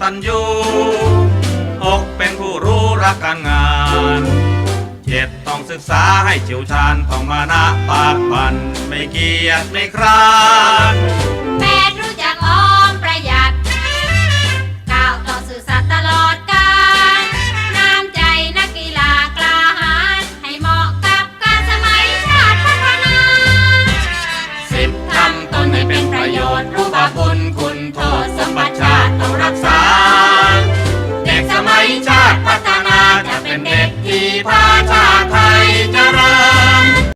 ตันยูหกเป็นผู้รู้รักการงานเจ็ดต้องศึกษาให้เฉียวชาญต้องมานะปากปันไม่เกียจไม่คร้าน